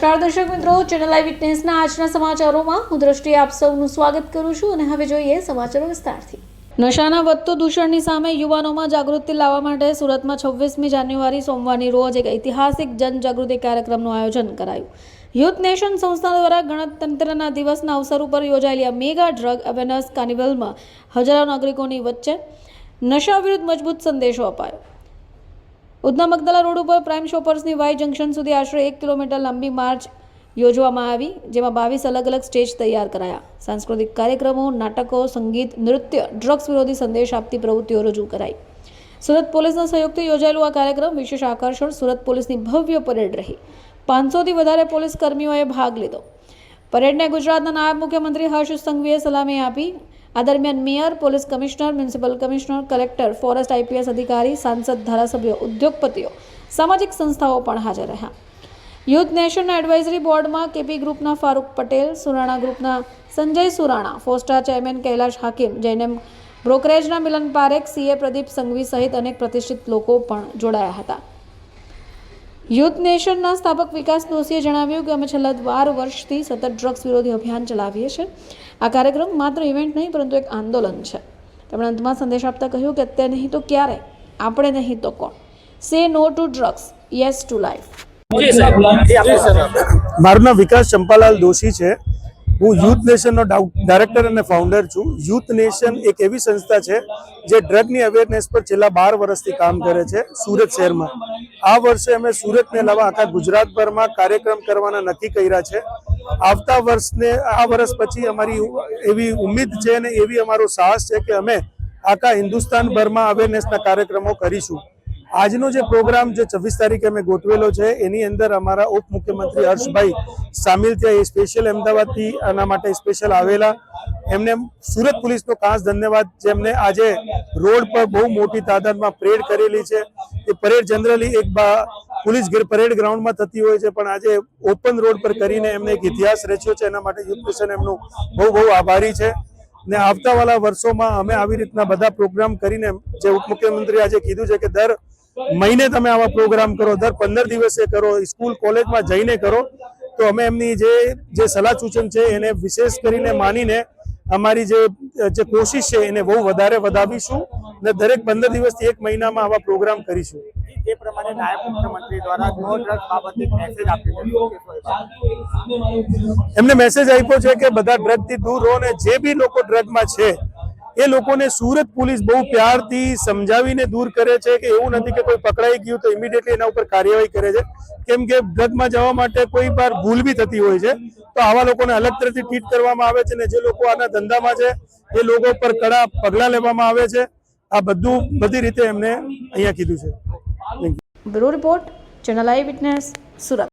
નમસ્કાર દર્શક મિત્રો ચેનલ આઈ વિટનેસના આજના સમાચારોમાં હું દ્રષ્ટિ આપ સૌનું સ્વાગત કરું છું અને હવે જોઈએ સમાચારો વિસ્તારથી. નશાના વધતું દૂષણની સામે યુવાનોમાં જાગૃતિ લાવવા માટે સુરતમાં છવ્વીસમી જાન્યુઆરી સોમવારની રોજ એક ઐતિહાસિક જનજાગૃતિ કાર્યક્રમનું આયોજન કરાયું. યુથ નેશન સંસ્થા દ્વારા ગણતંત્રના દિવસના અવસર ઉપર યોજાયેલી મેગા ડ્રગ અવેરનેસ કાર્નિવલમાં હજારો નાગરિકોની વચ્ચે નશા વિરુદ્ધ મજબૂત સંદેશો અપાયો. ઉધના મગદલા રોડ ઉપર પ્રાઇમ શોપર્સની વાય જંકશન સુધી આશરે એક કિલોમીટર લાંબી માર્ચ યોજવામાં આવી, જેમાં બાવીસ અલગ અલગ સ્ટેજ તૈયાર કરાયા. સાંસ્કૃતિક કાર્યક્રમો, નાટકો, સંગીત, નૃત્ય, ડ્રગ્સ વિરોધી સંદેશ આપતી પ્રવૃત્તિઓ રજૂ કરાઈ. સુરત પોલીસના સહયોગથી યોજાયેલું આ કાર્યક્રમ વિશેષ આકર્ષણ સુરત પોલીસની ભવ્ય પરેડ રહી. પાંચસોથી વધારે પોલીસ કર્મીઓએ ભાગ લીધો. પરેડને ગુજરાતના નાયબ મુખ્યમંત્રી હર્ષ સંઘવીએ સલામી આપી. આ દરમિયાન mayor, police commissioner, municipal commissioner, collector, forest IPS અધિકારી, સાંસદ, ધારાસભ્યો, ઉદ્યોગપતિઓ સામાજિક સંસ્થાઓ પણ હાજર રહ્યા. યુથ નેશનના એડવાઇઝરી બોર્ડમાં કેપી ગ્રુપના ફારૂક પટેલ, સુરાણા ગ્રુપના સંજય સુરાણા, ફોસ્ટા ચેરમેન કૈલાશ હાકિમ જૈનમ બ્રોકરેજના મિલન પારેખ, સીએ પ્રદીપ સંઘવી સહિત અનેક પ્રતિષ્ઠિત લોકો પણ જોડાયા હતા. યુથ નેશનના સ્થાપક વિકાસ દોશીએ જણાવ્યું કે અમે છેલ્લા બાર વર્ષથી સતત ડ્રગ્સ વિરોધી અભિયાન ચલાવીએ છીએ. આ કાર્યક્રમ માત્ર ઇવેન્ટ નહીં પરંતુ એક આંદોલન છે. તેમણે અંતમાં સંદેશ આપતા કહ્યું કે અત્યારે નહીં તો ક્યારે? આપણે નહીં તો કોણ? Say no to drugs yes to life મારું નામ વિકાસ ચંપાલાલ દોશી છે. હું યુથ નેશનનો ડાયરેક્ટર અને ફાઉન્ડર છું. યુથ નેશન એક એવી સંસ્થા છે જે ડ્રગની અવેરનેસ પર છેલ્લા બાર વર્ષથી કામ કરે છે સુરત શહેરમાં. આ વર્ષે અમે સુરતને અલાવા આખા ગુજરાતભરમાં કાર્યક્રમ કરવાના નક્કી કર્યા છે. આવતા વર્ષને, આ વર્ષ પછી અમારી એવી ઉમ્મીદ છે અને એવી અમારો સાહસ છે કે અમે આખા હિન્દુસ્તાનભરમાં અવેરનેસના કાર્યક્રમો કરીશું. આજનો જે પ્રોગ્રામ જે છવ્વીસ તારીખે અમે ગોઠવેલો છે, એની અંદર અમારા ઉપ મુખ્યમંત્રી હર્ષભાઈ સામેલ થયા, એ સ્પેશિયલ અમદાવાદથી આના માટે સ્પેશિયલ આવેલા. એમને સુરત પોલીસનો ખાસ ધન્યવાદ જેમને આજે રોડ પર બહુ મોટી તાદાદમાં પરેડ કરેલી છે. એ પરેડ જનરલી એક બા- પોલીસ પરેડ ગ્રાઉન્ડમાં થતી હોય છે, પણ આજે ઓપન રોડ પર કરીને એમને એક ઇતિહાસ રચ્યો છે. એના માટે યુથ મિશન એમનું બહુ બહુ આભારી છે. ને આવતાવાળા વર્ષોમાં અમે આવી રીતના બધા પ્રોગ્રામ કરીને જે ઉપમુખ્યમંત્રી આજે કીધું છે કે દર મહિને તમે આવા પ્રોગ્રામ કરો દર પંદર દિવસે કરો સ્કૂલ કોલેજમાં જઈને કરો તો અમે એમની જે જે સલાહ સૂચન છે એને વિશેષ કરીને માનીને અમારી જે જે કોશિશ છે એને બહુ વધારે વધાવીશું ને દરેક પંદર દિવસથી એક મહિનામાં આવા પ્રોગ્રામ કરીશું એ પ્રમાણે નાયબ મુખ્યમંત્રી દ્વારા નો ડ્રગ્સ બાબતે મેસેજ આપ્યો છે શું કહેશો એ બાબતે? એમને મેસેજ આપ્યો છે કે બધા ડ્રગથી દૂર રહો ને જે બી લોકો ડ્રગમાં છે એ લોકોને સુરત પોલીસ બહુ પ્યારથી સમજાવીને દૂર કરે છે કે એવું નથી કે કોઈ પકડાઈ ગયું તો ઇમિડિયેટલી એના ઉપર કાર્યવાહી કરે છે. કેમ કે ડ્રગમાં જવા માટે કોઈ વાર ભૂલ બી થતી હોય છે. તો આવા લોકોને અલગ તરફથી ટ્રીટ કરવામાં આવે છે ને જે લોકો આના ધંધામાં છે, એ લોકો પર કડા પગલાં લેવામાં આવે છે. આ બધું બધી રીતે એમને અહીંયા કીધું છે. Bureau report, channel eye witness, Surat.